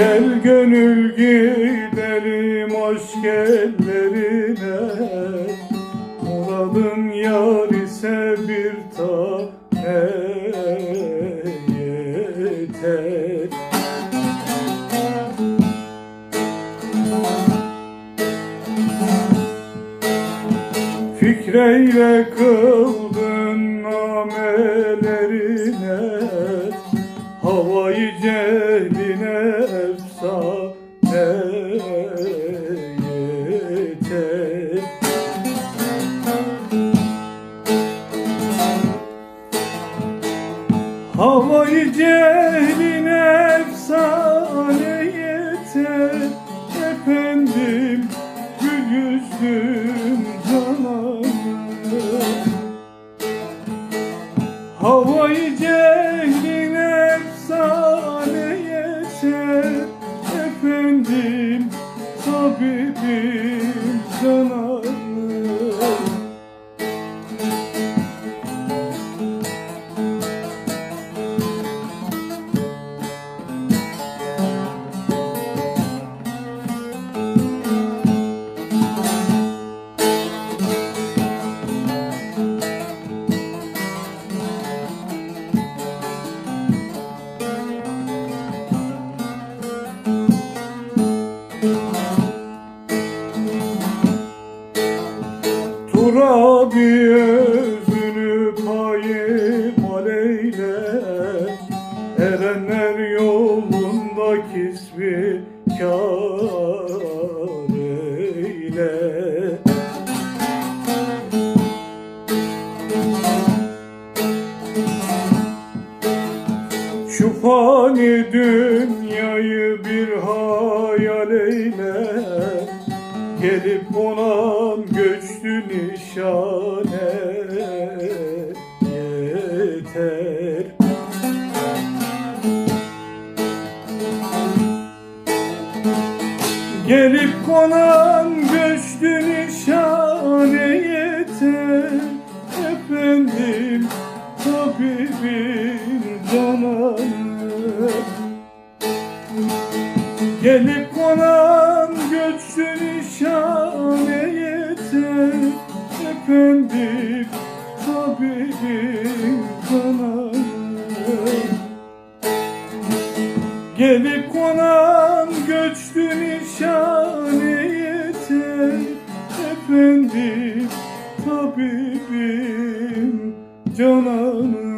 Gel gönül gidelim aşk ellerine Muradın yar ise bir tane yeter. Fikreyle kıldın namelerine Havayı cehline efsane Havayı cehline efsane yeter. Efendim gül yüzlüm cananım Havayı cehlin efsane yeter. Efendim tabibim cananım Turabi özünü payımal eyle Erenler yolunda kisbi kâr eyle. Şu fani dünyayı bir hayal eyle. Gelip konan göçtü nişane yeter. Gelip konan göçtü nişane yeter. Efendim tabibim cananım Gelip konan göçtü nişane yeter Efendim tabibim cananım Gelip konan göçtü nişane yeter. Efendim tabibim cananım